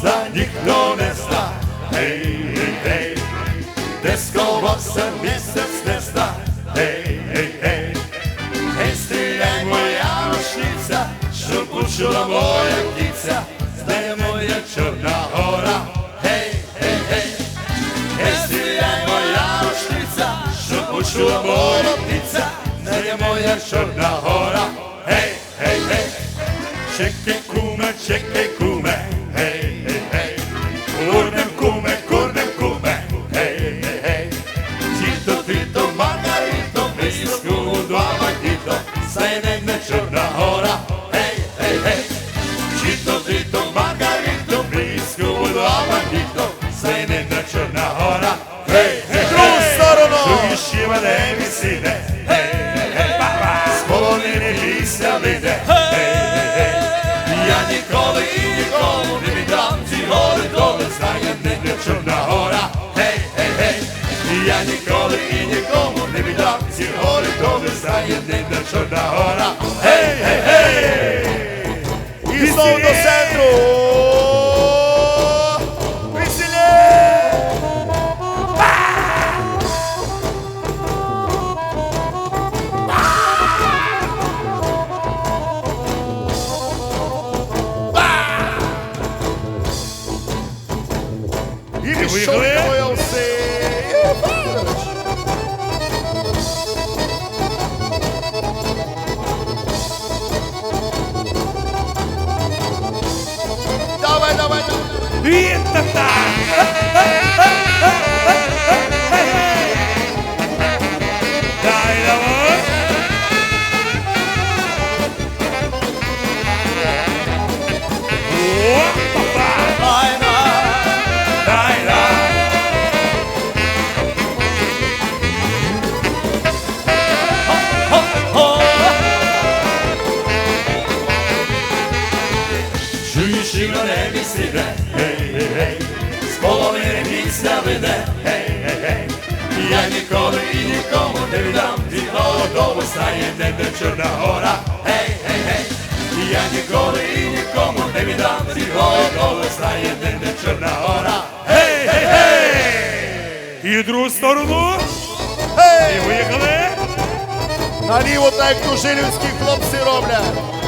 зна, ніхто не зна. Гей, гей, гей, де сховався місяць не зна. Гей, гей, гей, гей, стріляй моя рушниця, щоб почула моя птиця, знає моя чорна гора. Гей, гей, гей, гей, стріляй моя рушниця, щоб почула моя птиця, знає моя чорна гора. Гей, гей, гей, чекай, куме, чекай, куме, Миску, два бандито, нікому не віддам ці гори, коли знає не Чорна гора, гей, гей, гей. І знову до центру. Веселі! І пішов виграли? боявся. Давай, Eita, tá! Чуєш і на небі сиде, гей, гей, гей, з половини пісня веде, гей, гей, гей, я ніколи і нікому не віддам, ти голодову стає небе Чорна гора, гей, я ніколи і нікому не віддам, ти голодову стає небе Чорна гора, гей, гей, гей, і другу сторону, і Гей! виїхали. Наліво так тужилівські хлопці роблять.